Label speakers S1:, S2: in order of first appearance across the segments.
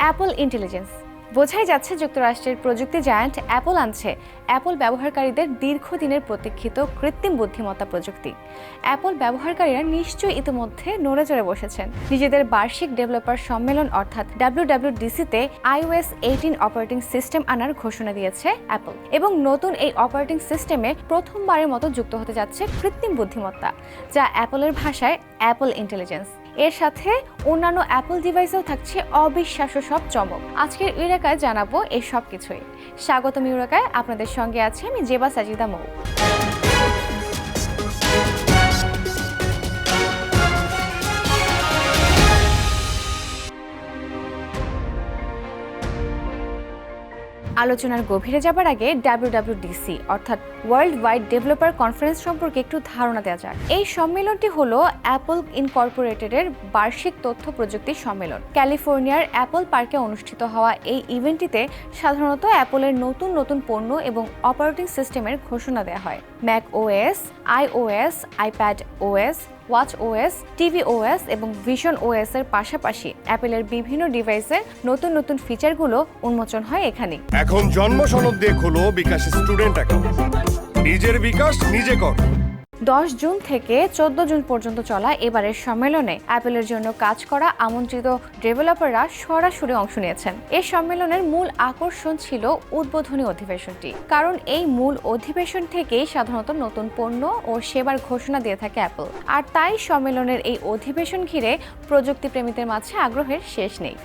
S1: Apple intelligence. বোঝাই যাচ্ছে যুক্তরাষ্ট্রের প্রযুক্তি জায়ান্ট অ্যাপল আনছে। অ্যাপল ব্যবহারকারীদের দীর্ঘদিনের প্রতীক্ষিত কৃত্রিম বুদ্ধিমত্তা প্রযুক্তি। অ্যাপল ব্যবহারকারীরা নিশ্চয়ই ইতিমধ্যে নড়ে চড়ে বসেছেন। নিজেদের বার্ষিক ডেভেলপার সম্মেলন অর্থাৎ ডাব্লিউডাব্লিউডিসিতে আইওএস এইটিন অপারেটিং সিস্টেম আনার ঘোষণা দিয়েছে অ্যাপল। এবং নতুন এই অপারেটিং সিস্টেমে প্রথমবারের মতো যুক্ত হতে যাচ্ছে কৃত্রিম বুদ্ধিমত্তা, যা অ্যাপলের ভাষায় অ্যাপল ইন্টেলিজেন্স। এর সাথে অন্যান্য অ্যাপল ডিভাইসেও থাকছে অবিশ্বাস্য সব চমক। আজকের ইউরেকায় জানাব এই সব কিছুই স্বাগতম ইউরেকায়, আপনাদের সঙ্গে আছে আমি জেবা সাজিদা মৌ। আলোচনার গভীরে যাবার আগে ডাব্লিউডাব্লিউডিসি অর্থাৎ ওয়ার্ল্ড ওয়াইড ডেভেলপার কনফারেন্স সম্পর্কে একটু ধারণা দেওয়া যাক। এই সম্মেলনটি হলো অ্যাপল ইনকর্পোরেটেডের বার্ষিক তথ্য প্রযুক্তি সম্মেলন। ক্যালিফোর্নিয়ার অ্যাপল পার্কে অনুষ্ঠিত হওয়া এই ইভেন্টটিতে সাধারণত অ্যাপলের নতুন নতুন পণ্য এবং অপারেটিং সিস্টেমের ঘোষণা দেওয়া হয়। Mac OS iOS iPad OS watch OS, TV OS এবং ভিশন ওএস এর পাশাপাশি অ্যাপেলের বিভিন্ন ডিভাইসের নতুন নতুন ফিচারগুলো উন্মোচন হয় এখানে।
S2: এখন জন্ম সনদ দিয়ে খোলো বিকাশ স্টুডেন্ট অ্যাকাউন্ট। নিজের বিকাশ নিজে কর।
S1: দশ জুন থেকে চোদ্দ জুন পর্যন্ত চলা এবারের সম্মেলনে অ্যাপেলের জন্য কাজ করা আমন্ত্রিত ডেভেলপাররা সরাসরি অংশ নিয়েছেন। এই সম্মেলনের মূল আকর্ষণ ছিল উদ্বোধনী অধিবেশনটি। কারণ এই মূল অধিবেশন থেকেই সাধারণত নতুন পণ্য ও সেবার ঘোষণা দিয়ে থাকে অ্যাপল। আর তাই সম্মেলনের এই অধিবেশন ঘিরে প্রযুক্তি প্রেমীদের মাঝে আগ্রহের শেষ নেই।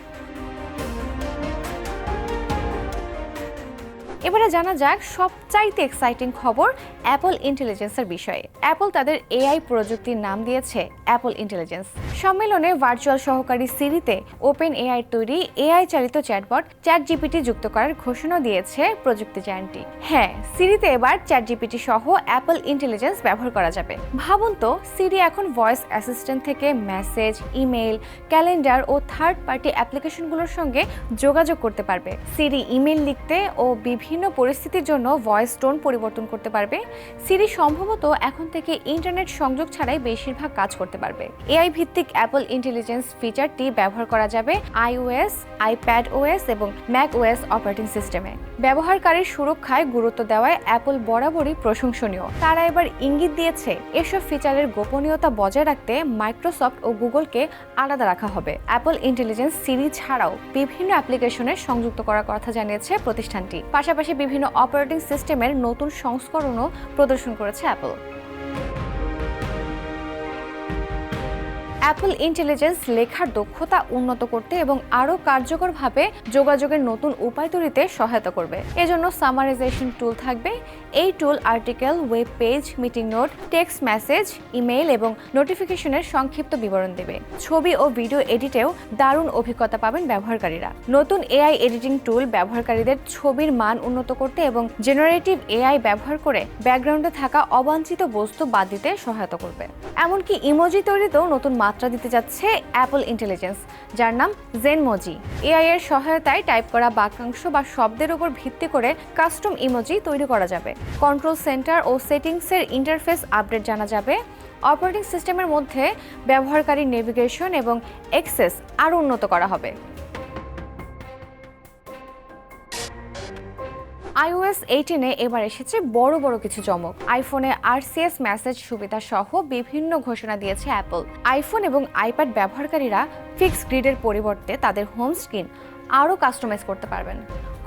S1: এবারে জানা যাক সবচাইতে এক্সাইটিং খবর অ্যাপল ইন্টেলিজেন্সের বিষয়ে। অ্যাপল তাদের এআই প্রযুক্তির নাম দিয়েছে অ্যাপল ইন্টেলিজেন্স সম্মেলনে ভার্চুয়াল সহকারী সিরিতে ওপেন এআই তৈরি এআই চালিত চ্যাটবট চ্যাট জিপিটি যুক্ত করার ঘোষণা দিয়েছে প্রযুক্তি জায়ান্টটি হ্যাঁ সিরিতে এবার চ্যাট জিপিটি সহ অ্যাপল ইন্টেলিজেন্স ব্যবহার করা যাবে। ভাবুন তো সিরি এখন ভয়েস অ্যাসিস্ট্যান্ট থেকে মেসেজ ইমেল ক্যালেন্ডার ও থার্ড পার্টি অ্যাপ্লিকেশনগুলোর সঙ্গে যোগাযোগ করতে পারবে। সিরি ইমেল লিখতে ও বিভিন্ন পরিস্থিতির জন্য ভয়েস টোন পরিবর্তন করতে পারবে। সিরি সম্ভবত এখন থেকে ইন্টারনেট সংযোগ ছাড়াই বেশিরভাগ কাজ করতে পারবে। এআই ভিত্তিক অ্যাপল ইন্টেলিজেন্স ফিচারটি ব্যবহার করা যাবে আইওএস আইপ্যাড ওএস এবং ম্যাক ওএস অপারেটিং সিস্টেমে ব্যবহারকারীর সুরক্ষায় গুরুত্ব দেওয়ায় অ্যাপল বরাবরই প্রশংসনীয়। তারা এবার ইঙ্গিত দিয়েছে, এসব ফিচারের গোপনীয়তা বজায় রাখতে মাইক্রোসফট ও গুগলকে আলাদা রাখা হবে। অ্যাপল ইন্টেলিজেন্স সিরি ছাড়াও বিভিন্ন অ্যাপ্লিকেশনে সংযুক্ত করার কথা জানিয়েছে প্রতিষ্ঠানটি। পাশাপাশি বিভিন্ন অপারেটিং সিস্টেমের নতুন সংস্করণও প্রদর্শন করেছে অ্যাপল অ্যাপল ইন্টেলিজেন্স লেখার দক্ষতা উন্নত করতে এবং আরও কার্যকরভাবে যোগাযোগের নতুন উপায় তৈরিতে সহায়তা করবে। এজন্য সামারাইজেশন টুল থাকবে। এই tool article web page meeting note text message email এবং নোটিফিকেশনের সংক্ষিপ্ত বিবরণ দেবে। ছবি ও ভিডিও এডিটেও দারুণ অভিজ্ঞতা পাবেন ব্যবহারকারীরা। নতুন এআই এডিটিং টুল ব্যবহারকারীদের ছবির মান উন্নত করতে এবং জেনারেটিভ এআই ব্যবহার করে ব্যাকগ্রাউন্ডে থাকা অবাঞ্ছিত বস্তু বাদ দিতে সহায়তা করবে। এমনকি ইমোজি তৈরিতেও নতুন মাত্রা দিতে যাচ্ছে অ্যাপল ইন্টেলিজেন্স যার নাম জেনমোজি এআই এর সহায়তায় টাইপ করা বাক্যাংশ বা শব্দের উপর ভিত্তি করে কাস্টম ইমোজি তৈরি করা যাবে। কন্ট্রোল সেন্টার ও সেটিংসের ইন্টারফেস আপডেট জানা যাবে। অপারেটিং সিস্টেমের মধ্যে ব্যবহারকারী নেভিগেশন এবং এক্সেস আরও উন্নত করা হবে। আইওএস এইটিনে এবার এসেছে বড় বড় কিছু চমক। আইফোনে আরসিএস মেসেজ সুবিধা সহ বিভিন্ন ঘোষণা দিয়েছে অ্যাপল আইফোন এবং আইপ্যাড ব্যবহারকারীরা ফিক্স গ্রিডের পরিবর্তে তাদের হোম স্ক্রিন আরও কাস্টমাইজ করতে পারবেন।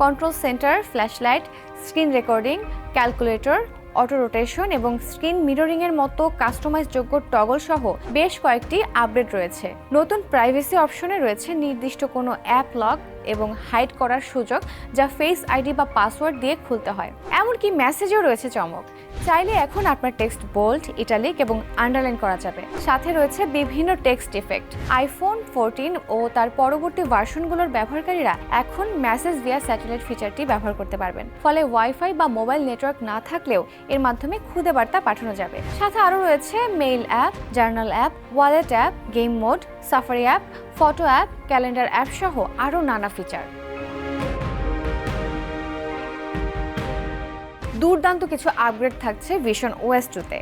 S1: Control centre flashlight screen recording calculator auto rotation এবং স্ক্রিন মিররিং এর মতো কাস্টমাইজযোগ্য টগল সহ বেশ কয়েকটি আপডেট রয়েছে। নতুন প্রাইভেসি অপশনে রয়েছে নির্দিষ্ট কোনো অ্যাপ লক এবং হাইড করার সুযোগ যা ফেস আইডি বা পাসওয়ার্ড দিয়ে খুলতে হয়। এমনকি মেসেজও রয়েছে চমক। চাইলে এখন আপনার টেক্সট বোল্ড, ইটালিক এবং আন্ডারলাইন করা যাবে। সাথে রয়েছে বিভিন্ন টেক্সট ইফেক্ট। আইফোন ফোরটিন ও তার পরবর্তী ভার্সনগুলোর ব্যবহারকারীরা এখন মেসেজ ভিয়া স্যাটেলাইট ফিচারটি ব্যবহার করতে পারবেন। ফলে ওয়াইফাই বা মোবাইল নেটওয়ার্ক না থাকলেও এর মাধ্যমে খুদে বার্তা পাঠানো যাবে। সাথে আরও রয়েছে mail app journal app wallet app game mode Safari app photo app calendar app সহ আরও নানা ফিচার দুর্দান্ত কিছু আপগ্রেড থাকছে ভিশন ওএস টুতে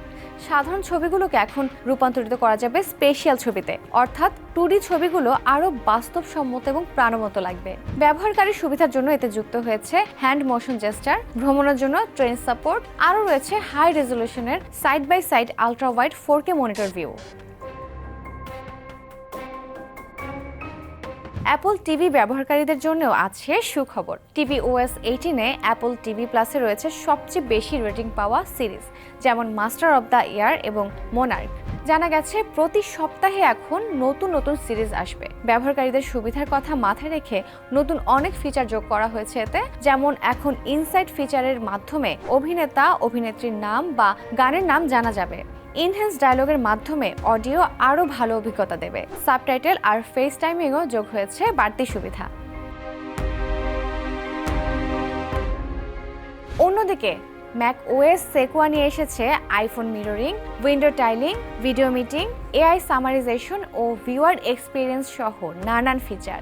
S1: সাধারণ ছবিগুলোকে এখন রূপান্তরিত করা যাবে স্পেশাল ছবিতে। অর্থাৎ টু ছবিগুলো আরও বাস্তবসম্মত এবং প্রাণবন্ত লাগবে। ব্যবহারকারীর সুবিধার জন্য এতে যুক্ত হয়েছে হ্যান্ড মোশন জেস্টার ভ্রমণের জন্য ট্রেন সাপোর্ট আরও রয়েছে high রেজলিউশনের side by side ultra wide four K monitor view Apple TV ব্যবহারকারীদের জন্যও আছে সুখবর। টিভি ওএস এইটিনে অ্যাপল টিভি প্লাসে রয়েছে সবচেয়ে বেশি রেটিং পাওয়া সিরিজ যেমন মাস্টার অব দ্য ইয়ার এবং মোনার্ক জানা গেছে, প্রতি সপ্তাহে এখন নতুন নতুন সিরিজ আসবে। ব্যবহারকারীদের সুবিধার কথা মাথায় রেখে নতুন অনেক ফিচার যোগ করা হয়েছে এতে, যেমন এখন ইনসাইট ফিচারের মাধ্যমে অভিনেতা, অভিনেত্রীর নাম বা গানের নাম জানা যাবে। ইনহ্যান্স ডায়লগের মাধ্যমে অডিও আরও ভালো অভিজ্ঞতা দেবে। সাবটাইটেল আর ফেস টাইমিংও যোগ হয়েছে বাড়তি সুবিধা। অন্যদিকে ম্যাক ওএস সেকুয়া নিয়ে এসেছে iPhone mirroring window tiling video meeting AI summarization ও ভিউয়ার এক্সপিরিয়েন্স সহ নানান ফিচার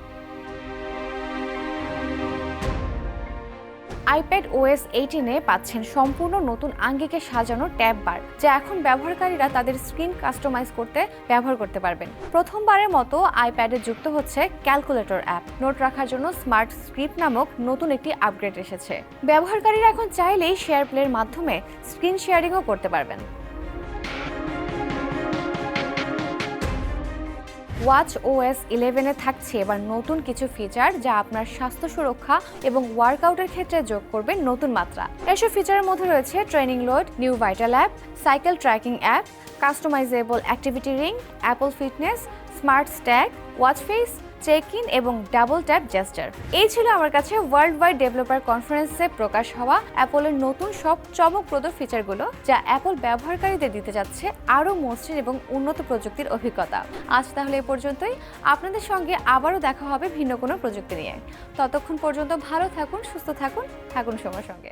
S1: আইপ্যাড ওএস এইটিনে পাচ্ছেন সম্পূর্ণ নতুন আঙ্গিকে সাজানো ট্যাব বার, যা এখন ব্যবহারকারীরা তাদের স্ক্রিন কাস্টমাইজ করতে ব্যবহার করতে পারবেন। প্রথমবারের মতো আইপ্যাডে যুক্ত হচ্ছে ক্যালকুলেটর অ্যাপ। নোট রাখার জন্য স্মার্ট স্ক্রিপ্ট নামক নতুন একটি আপগ্রেড এসেছে। ব্যবহারকারীরা এখন চাইলেই শেয়ার প্লের মাধ্যমে স্ক্রিন শেয়ারিংও করতে পারবেন। ওয়াচ ওএস ইলেভেনে থাকছে। এবার নতুন কিছু ফিচার যা আপনার স্বাস্থ্য সুরক্ষা এবং ওয়ার্কআউটের ক্ষেত্রে যোগ করবে নতুন মাত্রা। এসব ফিচারের মধ্যে রয়েছে training load new vital app cycle tracking app customizable activity ring Apple fitness smart stack watch face check in এবং ডাবল ট্যাপ জেস্টার এই ছিল আমার কাছে ওয়ার্ল্ড ওয়াইড ডেভেলপার কনফারেন্সে প্রকাশ হওয়া অ্যাপলের নতুন সব চমকপ্রদ ফিচারগুলো যা অ্যাপল ব্যবহারকারীদের দিতে যাচ্ছে আরও মসৃণ এবং উন্নত প্রযুক্তির অভিজ্ঞতা। আজ তাহলে এ পর্যন্তই। আপনাদের সঙ্গে আবারও দেখা হবে ভিন্ন কোনো প্রযুক্তি নিয়ে। ততক্ষণ পর্যন্ত ভালো থাকুন, সুস্থ থাকুন থাকুন সময়ের সঙ্গে।